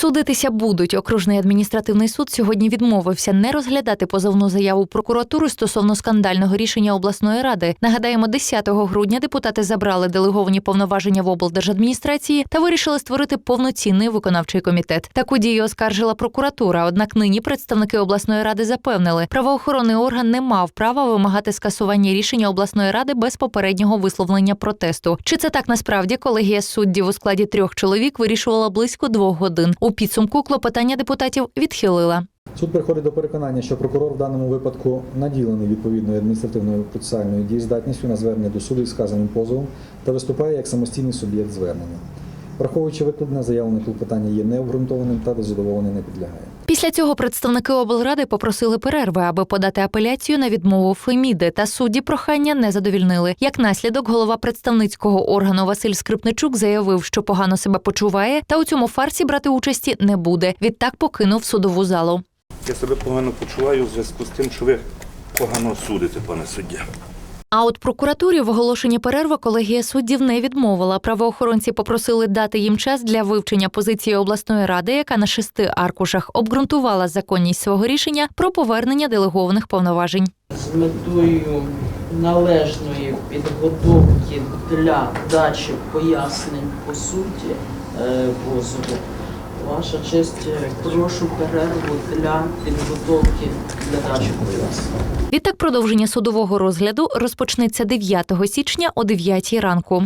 Судитися будуть. Окружний адміністративний суд сьогодні відмовився не розглядати позовну заяву прокуратури стосовно скандального рішення обласної ради. Нагадаємо, 10 грудня депутати забрали делеговані повноваження в облдержадміністрації та вирішили створити повноцінний виконавчий комітет. Таку дію оскаржила прокуратура. Однак нині представники обласної ради запевнили, правоохоронний орган не мав права вимагати скасування рішення обласної ради без попереднього висловлення протесту. Чи це так насправді колегія суддів у складі трьох чоловік вирішувала близько двох годин? У підсумку клопотання депутатів відхилила. Суд приходить до переконання, що прокурор в даному випадку наділений відповідною адміністративною процесуальною дієздатністю на звернення до суду із сказаним позовом та виступає як самостійний суб'єкт звернення. Враховуючи викладене, заявлене клопотання є необґрунтованим та до задоволення не підлягає. Після цього представники облради попросили перерви, аби подати апеляцію на відмову Феміди, та судді прохання не задовільнили. Як наслідок, голова представницького органу Василь Скрипничук заявив, що погано себе почуває, та у цьому фарсі брати участі не буде. Відтак покинув судову залу. Я себе погано почуваю у зв'язку з тим, що ви погано судите, пане суддя. А от прокуратурі в оголошенні перерви колегія суддів не відмовила. Правоохоронці попросили дати їм час для вивчення позиції обласної ради, яка на шести аркушах обґрунтувала законність свого рішення про повернення делегованих повноважень. з метою належної підготовки для дачі пояснень по суті е, позову. Ваша честь, е, прошу перерву для підготовки для дачі. Відтак продовження судового розгляду розпочнеться 9 січня о 9 ранку.